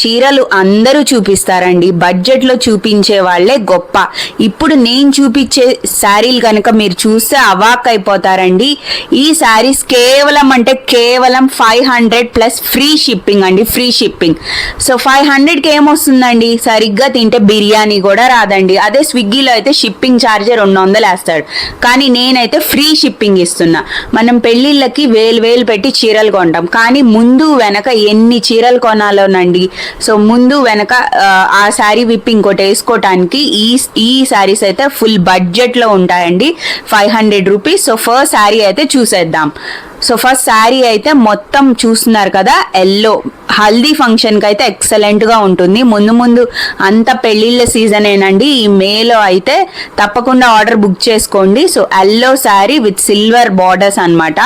చీరలు అందరూ చూపిస్తారండి. బడ్జెట్లో చూపించే వాళ్ళే గొప్ప. ఇప్పుడు నేను చూపించే శారీలు కనుక మీరు చూస్తే అవాక్ అయిపోతారండి. ఈ శారీస్ కేవలం అంటే కేవలం five hundred plus free shipping అండి. Free shipping. సో ఫైవ్ హండ్రెడ్కి ఏమొస్తుందండి? సరిగ్గా తింటే బిర్యానీ కూడా రాదండి. అదే స్విగ్గీలో అయితే షిప్పింగ్ ఛార్జ్ రెండు వందలు వేస్తాడు. కానీ నేనైతే ఫ్రీ షిప్పింగ్ ఇస్తున్నా. మనం పెళ్ళిళ్ళకి వేలు వేలు పెట్టి చీరలు కొంటాం. కానీ ముందు వెనక ఎన్ని చీరలు కొనాలోనండి? సో ముందు వెనక ఆ, శారీ విప్పి ఇంకోటి వేసుకోవటానికి ఈ ఈ శారీస్ అయితే ఫుల్ బడ్జెట్లో ఉంటాయండి. Five hundred rupees. So first sari అయితే చూసేద్దాం. సో ఫస్ట్ శారీ అయితే మొత్తం చూస్తున్నారు కదా ఎల్లో హల్దీ ఫంక్షన్కి అయితే ఎక్సలెంట్గా ఉంటుంది. ముందు ముందు అంత పెళ్ళిళ్ళ సీజన్ ఏనండి. ఈ మేలో అయితే తప్పకుండా ఆర్డర్ బుక్ చేసుకోండి. So yellow sari with silver borders అన్నమాట.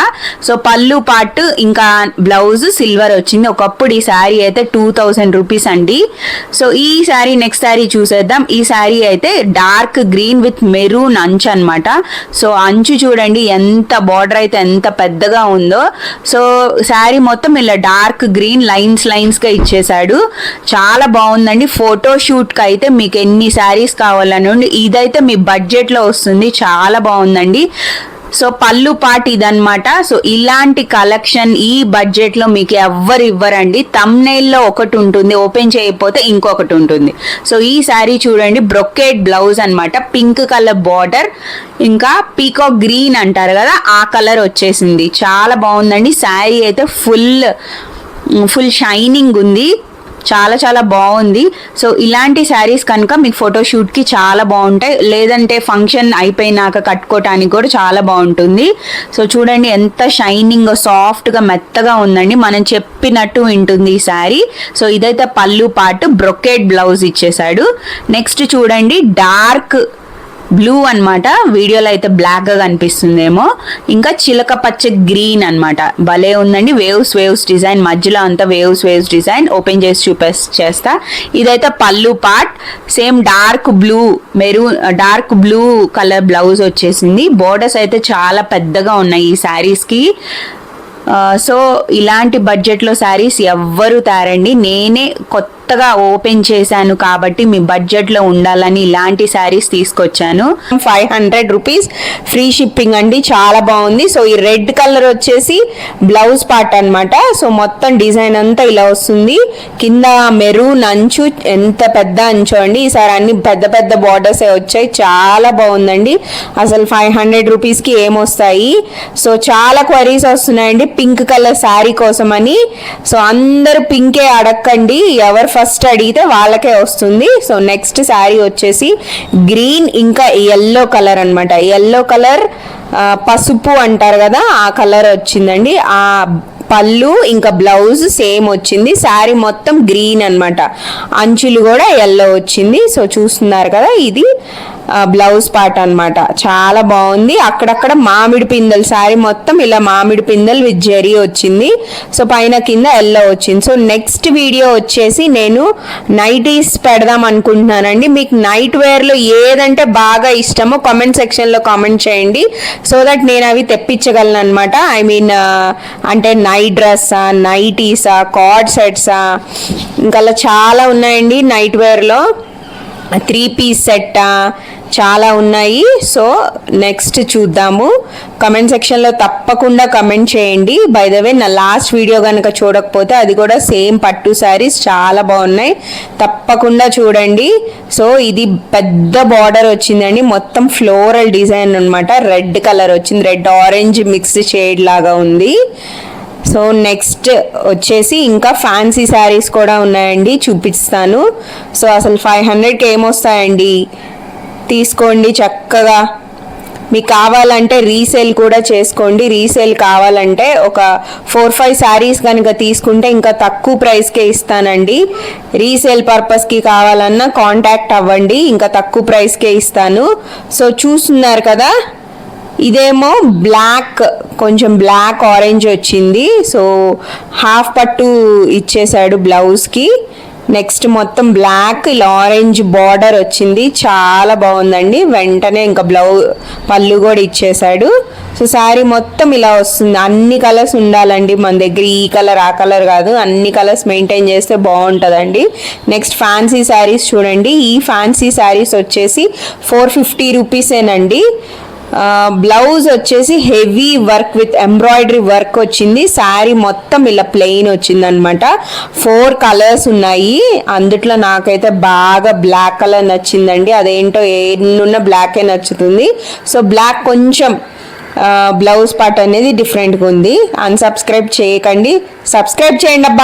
సో పళ్ళు పాటు ఇంకా బ్లౌజ్ సిల్వర్ వచ్చింది. ఒకప్పుడు ఈ శారీ అయితే టూ థౌజండ్ రూపీస్ అండి. సో ఈ శారీ నెక్స్ట్ శారీ చూసేద్దాం. ఈ శారీ అయితే డార్క్ గ్రీన్ విత్ మెరూన్ అంచు అన్నమాట. సో అంచు చూడండి ఎంత బార్డర్ అయితే ఎంత పెద్దగా ఉందో. సో శారీ మొత్తం ఇలా డార్క్ గ్రీన్ లైన్స్ లైన్స్గా ఇచ్చేసాడు చాలా బాగుందండి. ఫోటో షూట్కి అయితే మీకు ఎన్ని శారీస్ కావాలని ఇదైతే మీ బడ్జెట్లో వస్తుంది. చాలా బాగుందండి. సో పళ్ళు పాట్ ఇదనమాట సో ఇలాంటి కలెక్షన్ ఈ బడ్జెట్లో మీకు ఎవ్వరు ఇవ్వరండి. లో ఒకటి ఉంటుంది ఓపెన్ చేయకపోతే ఇంకొకటి ఉంటుంది. సో ఈ శారీ చూడండి బ్రొకేట్ బ్లౌజ్ అనమాట పింక్ కలర్ బార్డర్ ఇంకా పీకాక్ గ్రీన్ అంటారు కదా ఆ కలర్ వచ్చేసింది. చాలా బాగుందండి. శారీ అయితే ఫుల్ ఫుల్ షైనింగ్ ఉంది. చాలా చాలా బాగుంది. సో ఇలాంటి శారీస్ కనుక మీకు ఫోటోషూట్కి చాలా బాగుంటాయి. లేదంటే ఫంక్షన్ అయిపోయినాక కట్టుకోవటానికి కూడా చాలా బాగుంటుంది. సో చూడండి ఎంత షైనింగ్ సాఫ్ట్గా మెత్తగా ఉందండి. మనం చెప్పినట్టు వింటుంది ఈ శారీ. సో ఇదైతే పళ్ళు పాటు బ్రొకేట్ బ్లౌజ్ ఇచ్చేసాడు నెక్స్ట్ చూడండి డార్క్ బ్లూ అన్నమాట. వీడియోలో అయితే బ్లాక్గా కనిపిస్తుందేమో. ఇంకా చిలక పచ్చ గ్రీన్ అన్నమాట. భలే ఉందండి. Waves waves design. మధ్యలో అంతా వేవ్స్ వేవ్స్ డిజైన్. ఓపెన్ చేసి చూపేస్ చేస్తా. ఇదైతే పళ్ళు part. Same dark blue maroon dark blue colour blouse వచ్చేసింది. బోర్డర్స్ అయితే చాలా పెద్దగా ఉన్నాయి ఈ శారీస్కి సో ఇలాంటి బడ్జెట్లో శారీస్ ఎవ్వరు తారండి. నేనే కొత్త కొత్తగా ఓపెన్ చేశాను కాబట్టి మీ బడ్జెట్లో ఉండాలని ఇలాంటి శారీస్ తీసుకొచ్చాను. Five hundred rupees. Free shipping అండి చాలా బాగుంది. సో ఈ రెడ్ కలర్ వచ్చేసి బ్లౌజ్ పార్ట్ అన్నమాట. సో మొత్తం డిజైన్ అంతా ఇలా వస్తుంది. కింద మెరూన్ అంచు ఎంత పెద్ద అంచు అండి. ఈసారి అన్ని పెద్ద పెద్ద బార్డర్స్ వచ్చాయి. చాలా బాగుందండి. అసలు ఫైవ్ హండ్రెడ్ రూపీస్కి ఏమొస్తాయి? సో చాలా క్వరీస్ వస్తున్నాయండి. పింక్ కలర్ శారీ కోసం అని సో అందరూ పింకే అడక్కండి. ఎవరు ఫస్ట్ అడిగితే వాళ్ళకే వస్తుంది. సో నెక్స్ట్ శారీ వచ్చేసి గ్రీన్ ఇంకా ఎల్లో కలర్ అనమాట ఎల్లో కలర్ పసుపు అంటారు కదా ఆ కలర్ వచ్చిందండి. ఆ పళ్ళు ఇంకా బ్లౌజ్ సేమ్ వచ్చింది. శారీ మొత్తం గ్రీన్ అన్నమాట. అంచులు కూడా ఎల్లో వచ్చింది. సో చూస్తున్నారు కదా ఇది. బ్లౌజ్ పార్ట్ అనమాట చాలా బాగుంది. అక్కడక్కడ మామిడి పిందెలు శారీ మొత్తం ఇలా మామిడి పిందెలు విత్ జరీ వచ్చింది. సో పైన కింద ఎల్లో వచ్చింది. సో నెక్స్ట్ వీడియో వచ్చేసి నేను నైటీస్ పెడదాం అనుకుంటున్నానండి. మీకు నైట్ వేర్లో ఏదంటే బాగా ఇష్టమో కామెంట్ సెక్షన్లో కామెంట్ చేయండి. సో దట్ నేను అవి తెప్పించగలను అనమాట ఐ మీన్ అంటే నైట్ డ్రెస్సా నైటీసా కార్డ్ సెట్సా ఇంకా అలా చాలా ఉన్నాయండి నైట్ వేర్లో త్రీ పీస్ సెట్టా చాలా ఉన్నాయి. సో నెక్స్ట్ చూద్దాము. కమెంట్ సెక్షన్లో తప్పకుండా కమెంట్ చేయండి. బై ద వే నా లాస్ట్ వీడియో కనుక చూడకపోతే అది కూడా సేమ్ పట్టు శారీస్ చాలా బాగున్నాయి. తప్పకుండా చూడండి. సో ఇది పెద్ద బార్డర్ వచ్చిందండి. మొత్తం ఫ్లోరల్ డిజైన్ అన్నమాట. రెడ్ కలర్ వచ్చింది. రెడ్ ఆరెంజ్ మిక్స్ షేడ్ లాగా ఉంది. సో నెక్స్ట్ వచ్చేసి ఇంకా ఫ్యాన్సీ శారీస్ కూడా ఉన్నాయండి చూపిస్తాను. సో అసలు ఫైవ్ హండ్రెడ్కి ఏమొస్తాయండి? తీసుకోండి చక్కగా. మీకు కావాలంటే రీసేల్ కూడా చేసుకోండి. రీసేల్ కావాలంటే ఒక ఫోర్ ఫైవ్ శారీస్ కనుక తీసుకుంటే ఇంకా తక్కువ ప్రైస్కే ఇస్తానండి. రీసేల్ పర్పస్కి కావాలన్నా కాంటాక్ట్ అవ్వండి ఇంకా తక్కువ ప్రైస్కే ఇస్తాను. సో చూస్తున్నారు కదా? ఇదేమో బ్లాక్ కొంచెం బ్లాక్ ఆరెంజ్ వచ్చింది. సో హాఫ్ పట్టు ఇచ్చేసాడు బ్లౌజ్కి. నెక్స్ట్ మొత్తం బ్లాక్ ఇలా ఆరెంజ్ బార్డర్ వచ్చింది. చాలా బాగుందండి. వెంటనే ఇంకా బ్లౌ పళ్ళు కూడా ఇచ్చేసాడు. సో శారీ మొత్తం ఇలా వస్తుంది. అన్ని కలర్స్ ఉండాలండి మన దగ్గర. ఈ కలర్ ఆ కలర్ కాదు. అన్ని కలర్స్ మెయింటైన్ చేస్తే బాగుంటుందండి. నెక్స్ట్ ఫ్యాన్సీ శారీస్ చూడండి. ఈ ఫ్యాన్సీ శారీస్ వచ్చేసి ఫోర్ ఫిఫ్టీ రూపీసేనండి. బ్లౌజ్ వచ్చేసి heavy work with embroidery work వచ్చింది. శారీ మొత్తం ఇలా ప్లెయిన్ వచ్చింది అనమాట ఫోర్ కలర్స్ ఉన్నాయి. అందుట్లో నాకైతే బాగా బ్లాక్ కలర్ నచ్చిందండి. అదేంటో ఎన్నున్న బ్లాకే నచ్చుతుంది. సో బ్లాక్ కొంచెం బ్లౌజ్ పార్ట్ అనేది డిఫరెంట్గా ఉంది. అన్సబ్స్క్రైబ్ చేయకండి. సబ్స్క్రైబ్ చేయండి అబ్బా!